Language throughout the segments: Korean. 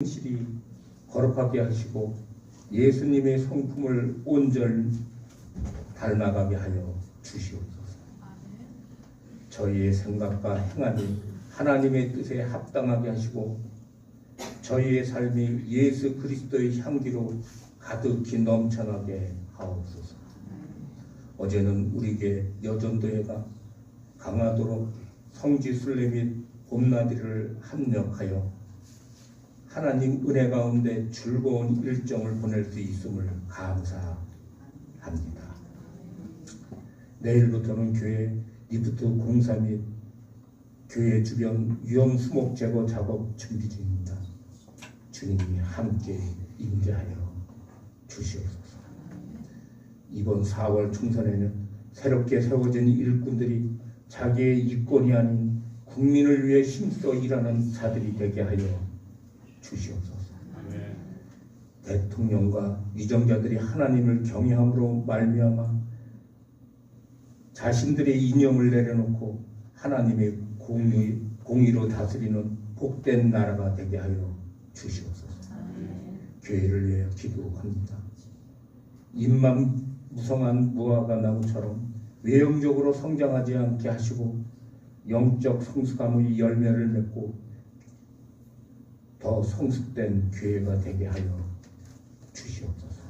성실히 거룩하게 하시고 예수님의 성품을 온전 닮아가게 하여 주시옵소서. 저희의 생각과 행함이 하나님의 뜻에 합당하게 하시고 저희의 삶이 예수 그리스도의 향기로 가득히 넘쳐나게 하옵소서. 어제는 우리에게 여전도회가 강화도로 성지순례 및 봄나들이를 합력하여 하나님 은혜 가운데 즐거운 일정을 보낼 수 있음을 감사합니다. 내일부터는 교회 리프트 공사 및 교회 주변 위험 수목 제거 작업 준비 중입니다. 주님이 함께 임재하여 주시옵소서. 이번 4월 총선에는 새롭게 세워진 일꾼들이 자기의 이권이 아닌 국민을 위해 힘써 일하는 자들이 되게 하여 주시옵소서. 대통령과 위정자들이 하나님을 경외함으로 말미암아 자신들의 이념을 내려놓고 하나님의 공의, 공의로 다스리는 복된 나라가 되게 하여 주시옵소서. 교회를 위해 기도합니다. 입만 무성한 무화과 나무처럼 외형적으로 성장하지 않게 하시고 영적 성숙함의 열매를 맺고 더 성숙된 교회가 되게 하여 주시옵소서.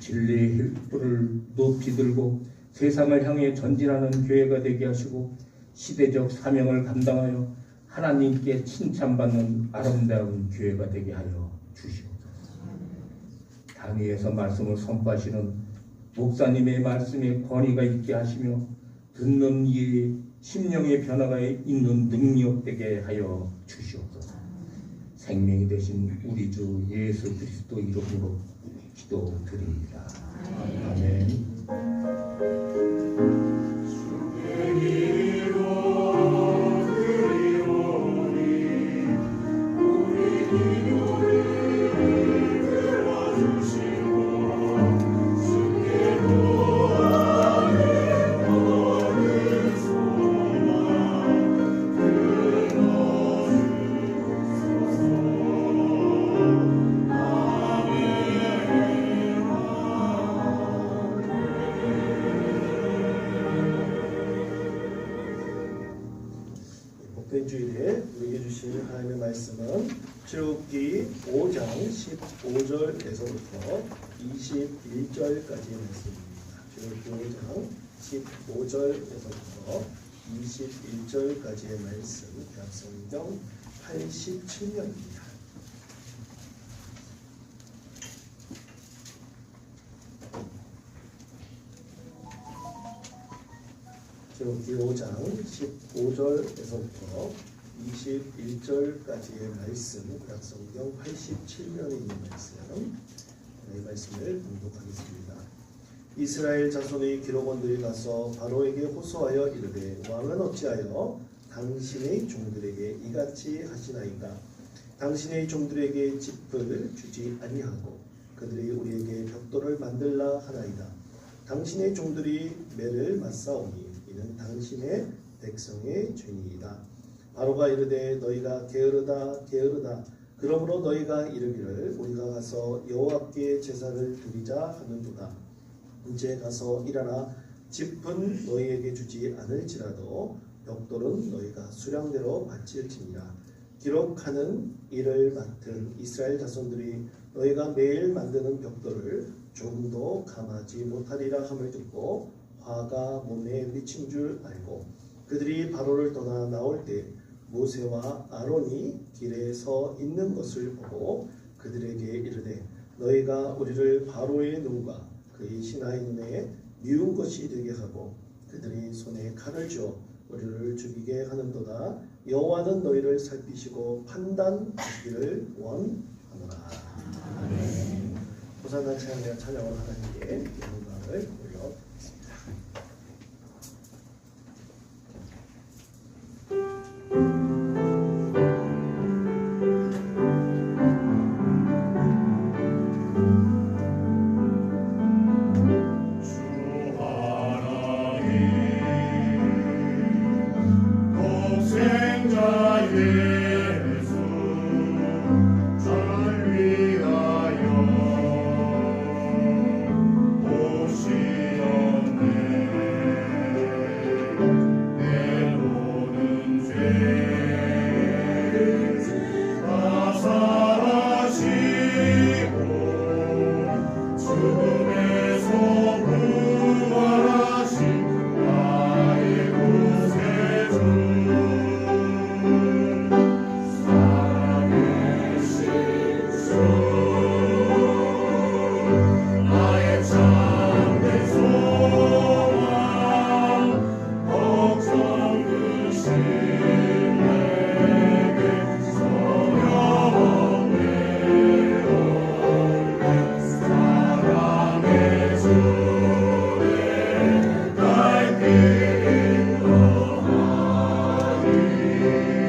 진리의 뿔을 높이 들고 세상을 향해 전진하는 교회가 되게 하시고 시대적 사명을 감당하여 하나님께 칭찬받는 아름다운 교회가 되게 하여 주시옵소서. 당위에서 말씀을 선포하시는 목사님의 말씀에 권위가 있게 하시며 듣는 이의 심령의 변화가 있는 능력 되게 하여 주시옵소서. 생명이 되신 우리 주 예수 그리스도 이름으로 기도드립니다. 복된 주일에 우리에게 주신 하나님의 말씀은 출애굽기 5장 15절에서부터 21절까지의 말씀입니다. 출애굽기 5장 15절에서부터 21절까지의 말씀 대학성경 87면입니다. 출애굽기 5장 15절에서부터 21절까지의 말씀, 구약성경 87면에 있는 말씀, 이 말씀을 공독하겠습니다. 이스라엘 자손의 기록원들이 가서 바로에게 호소하여 이르되 왕은 어찌하여 당신의 종들에게 이같이 하시나이까 당신의 종들에게 짚을 주지 아니하고 그들이 우리에게 벽돌을 만들라 하나이다. 당신의 종들이 매를 맞사오니 이는 당신의 백성의 죄니이다. 바로가 이르되 너희가 게으르다 게으르다 그러므로 너희가 이르기를 우리가 가서 여호와께 제사를 드리자 하는도다. 이제 가서 일하라 짚은 너희에게 주지 않을지라도 벽돌은 너희가 수량대로 바칠지니라. 기록하는 일을 맡은 이스라엘 자손들이 너희가 매일 만드는 벽돌을 조금도 감하지 못하리라 함을 듣고 화가 몸에 미친 줄 알고 그들이 바로를 떠나 나올 때 모세와 아론이 길에 서 있는 것을 보고 그들에게 이르되 너희가 우리를 바로의 눈과 그의 신하의 눈에 미운 것이 되게 하고 그들이 손에 칼을 쥐어 우리를 죽이게 하는도다. 여호와는 너희를 살피시고 판단하기를 원하노라. 아멘. 호산나 찬양 찬양을 하나님께 영광을 올려 Amen.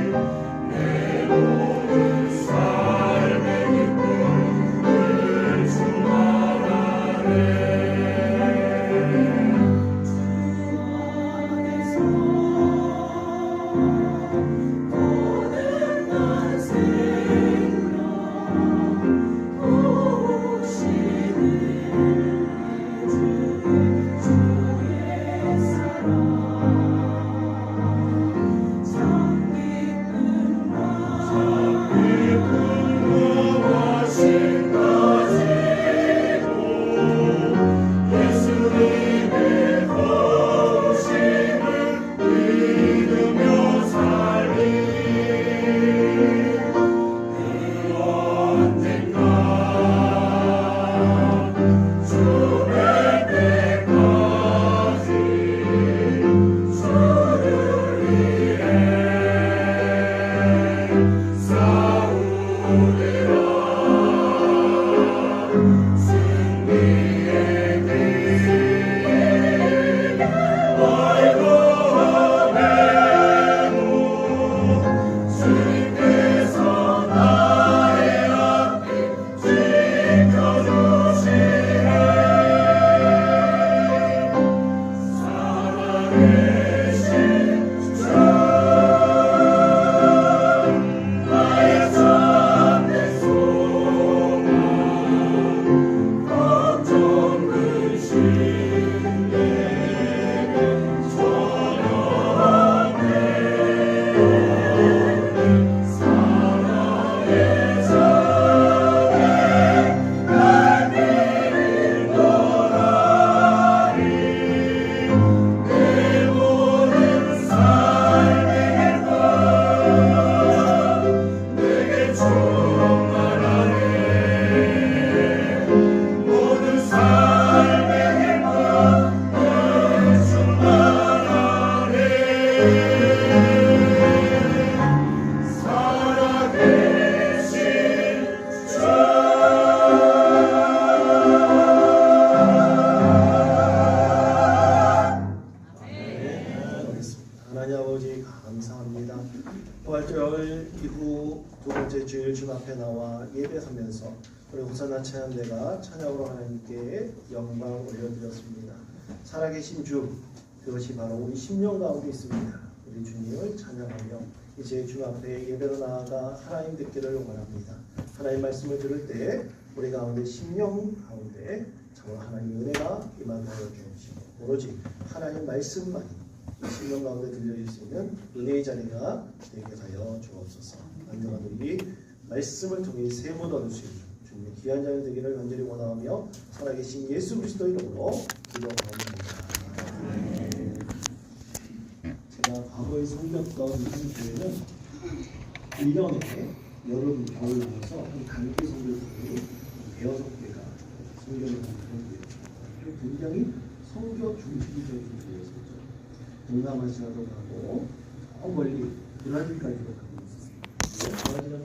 우리 호산나 찬양대가 찬양으로 하나님께 영광 올려드렸습니다. 살아계신 주 그것이 바로 우리 심령 가운데 있습니다. 우리 주님을 찬양하며 이제 주 앞에 예배로 나아가 하나님 듣기를 원합니다. 하나님 말씀을 들을 때 우리 가운데 심령 가운데 정말 하나님의 은혜가 임하여 주옵시고 오로지 하나님 말씀만이 이 심령 가운데 들려질 수 있는 은혜의 자리가 되게 하여 주옵소서. 안녕한 우리 말씀을 통해 세번 얻을 수 있는 주님의 귀한 자리 되기를 간절히 원하며 살아계신 예수 그리스도 이름으로 기도하옵니다. 제가 과거에 섬겼던 한 교회는 1년에 여름, 겨울 나눠서 한 단기 성교들이 대여섯 개가 성교를 하는 교회였습니다. 굉장히 성교 중심적인 교회였었죠. 동남아시아도 가고 저 멀리 브라질까지도 가고 있었습니다.